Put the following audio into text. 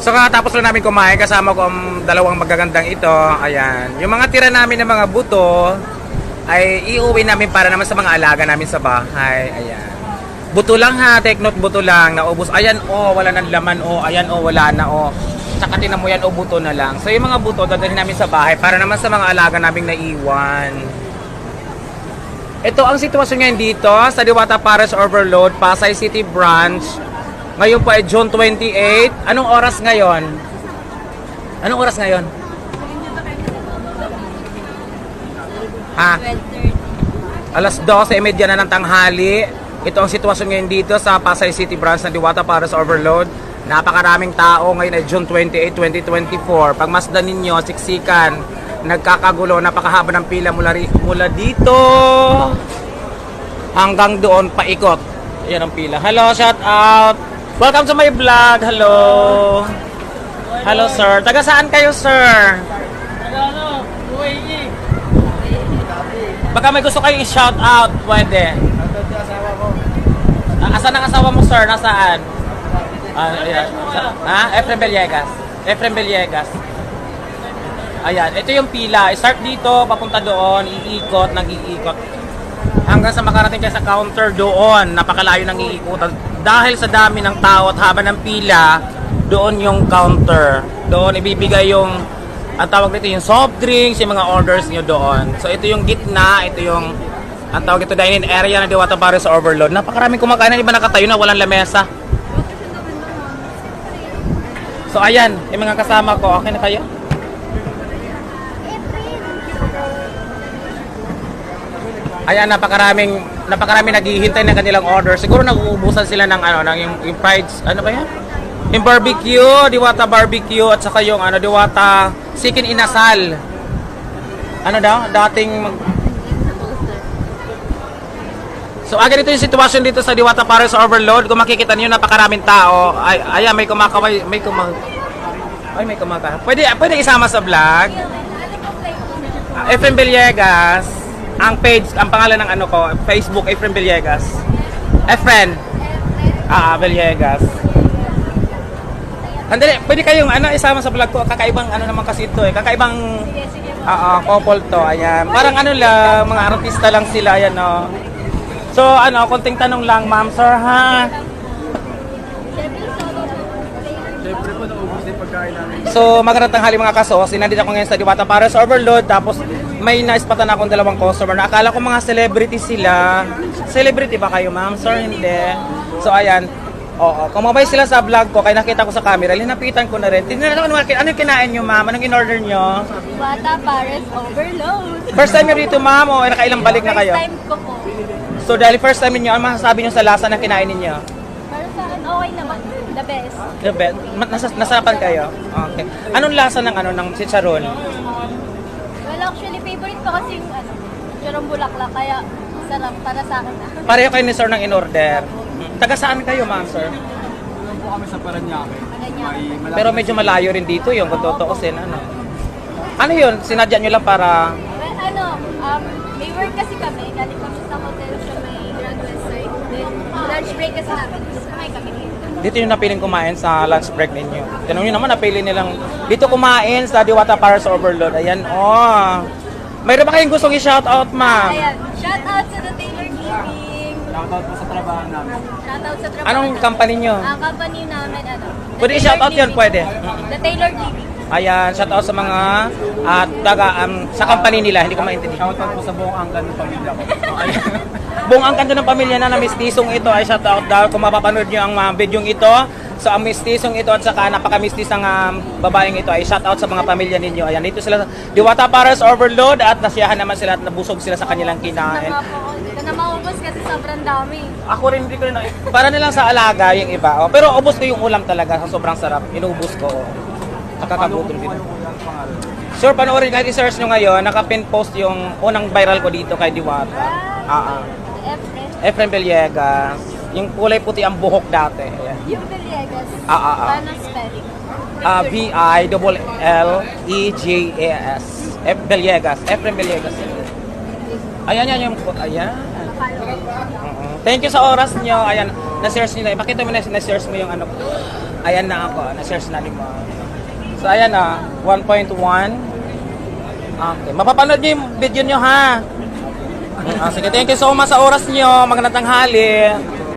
So katapos lang namin kumain, kasama ko ang dalawang magagandang ito. Ayan. Yung mga tira namin ng mga buto ay iuwi namin para naman sa mga alaga namin sa bahay. Ayan. Buto lang ha, take note buto lang, naubos. Ayan oh, wala nang laman oh, ayan oh, wala na oh. Tsaka tinan mo yan oh, buto na lang. So yung mga buto dadalhin namin sa bahay para naman sa mga alaga naming naiwan. Ito ang sitwasyon ngayon dito sa Diwata Paris Overload, Pasay City Branch. Ngayon po ay June 28. Anong oras ngayon? Anong oras ngayon? Ha? Alas 12.30 na ng tanghali. Ito ang sitwasyon ngayon dito sa Pasay City Branch ng Diwata Paris Overload. Napakaraming tao ngayon ay June 28, 2024. Pag masdan ninyo, siksikan, nagkakagulo, napakahaba ng pila mula, mula dito hanggang doon paikot. Yan ang pila. Hello, shout out. Welcome to my vlog. Hello. Hello, sir. Taga saan kayo, sir? Ano, UAE. Baka may gusto kayo i-shout out, pwede. Ah, Asan ang asawa mo, sir? Nasaan? Ah, ayan. Ha? Efrem Villegas. Efrem Villegas. Ayan, ito yung pila. Start dito, papunta doon, iikot, nag-iikot. Hanggang sa makarating kayo sa counter doon, napakalayo ng iikutan. Dahil sa dami ng tao at haba ng pila, doon yung counter. Doon ibibigay yung, ang tawag dito yung soft drinks, yung mga orders nyo doon. So ito yung gitna, ito yung, ang tawag dito dining area ng Diwata Paris Overload. Napakaraming kumakain, iba nakatayo na, walang lamesa. So ayan, yung mga kasama ko, okay na kayo? Ayan, napakaraming napakaraming naghihintay ng kanilang order. Siguro nag-uubusan sila ng ano, ng yung, yung fried, ano ba yan? Yung barbecue, diwata barbecue at saka yung ano, diwata chicken inasal. Ano daw? Dating mag- So, ah, ganito yung sitwasyon dito sa Diwata Paris Overload. Kung makikita niyo napakaraming tao. Ay, ayan, may kumakaway, may kumag... Ay, may kumaka. Pwede, pwede isama sa vlog. Ah, Efrem Villegas, ang page, ang pangalan ng ano ko, Facebook, Efrem Villegas. Efren. Ah, Villegas. Andali, pwede kayong ano, isama sa vlog ko. Kakaibang ano naman kasi ito eh. Kakaibang ah, ah, couple to. Ayan. Parang ano lang, mga artista lang sila. Ayan, no. So, ano, konting tanong lang, ma'am, sir, ha? Siyempre po, naubos din pagkain namin. So, magandang tanghali mga kasos. Nandito ako ngayon sa Diwata Paris Overload. Tapos, may naispatan akong dalawang customer na akala ko mga celebrity sila. Celebrity ba kayo, ma'am? Sir, hindi. So, ayan. Oo, kumabay sila sa vlog ko, kaya nakita ko sa camera, linapitan ko na rin. Tingnan ko naman, ano yung kinain nyo, ma'am? Anong in-order nyo? Bata Paris Overload. First time nyo dito, ma'am, o nakailang balik na kayo? First time ko po. So, dahil first time niyo, ano masasabi nyo sa lasa na kinain ninyo? Para sa akin, okay naman. The best. The best. Nasa, nasapan kayo? Okay. Anong lasa ng ano ng chicharon? Well, actually, favorite ko kasi yung ano, churong bulaklak. Kaya, sarap para sa akin na. Pareho kayo ni sir ng in-order. Taga saan kayo, ma'am, sir? Doon po kami sa Paranaque. May malapit Pero medyo malayo rin dito yung kung tutuusin, ano. Ano yun? Sinadya nyo lang para... Well, ano, um, may work kasi kami. Galing kami sa hotel sa may Grand West Side. Then, lunch break kasi namin. Dito. Yung napiling kumain sa lunch break ninyo. Tinanong nyo naman, napili nilang... Dito kumain sa Diwata Paris Overload. Ayan, oh. Mayroon ba kayong gustong i-shoutout, ma'am? Ayan, shout out sa The Taylor Giving. Shoutout po sa trabaho namin. Shout out sa trabaho. Anong namin. company nyo? Ang company namin, ano? The Pwede Taylor i-shoutout yun, Giving. pwede. The Taylor Giving. Ayan, shoutout sa mga at taga um, sa company nila, hindi ko maintindihan. Shoutout po sa buong angkan ng pamilya ko. Buong ang kanto ng pamilya na na mistisong ito ay shoutout daw kung mapapanood nyo ang uh, video ito. So ang mistisong ito at saka napakamistis ng um, babaeng ito ay shoutout sa mga pamilya ninyo. Ayan, dito sila Diwata Paris Overload at nasiyahan naman sila at nabusog sila sa kanilang kinain. Na maubos kasi sobrang dami. Ako rin hindi ko rin, para nilang sa alaga yung iba. Oh. Pero ubos ko yung ulam talaga, sa sobrang sarap. Inubos ko. Oh. Nakakagutom din. Sure, panoorin kahit i-search nyo ngayon, nakapin post yung unang viral ko dito kay Diwata. Ah, ah. Efren. Villegas. Yung kulay puti ang buhok dati. Ayan. Yung Villegas. Ah, ah, ah. Paano spelling? Ah, V-I-L-L-E-G-A-S. F. Villegas. Efrem Villegas. Ayan, yan yung... Ayan. Thank you sa oras nyo. Ayan, na-search nyo na. Pakita mo na, na-search mo yung ano. Ayan na ako, na-share na ni mo. So ayan na, 1.1. Okay, mapapanood nyo yung video nyo ha. Ah, sige, thank you so much sa oras nyo. Magandang tanghali.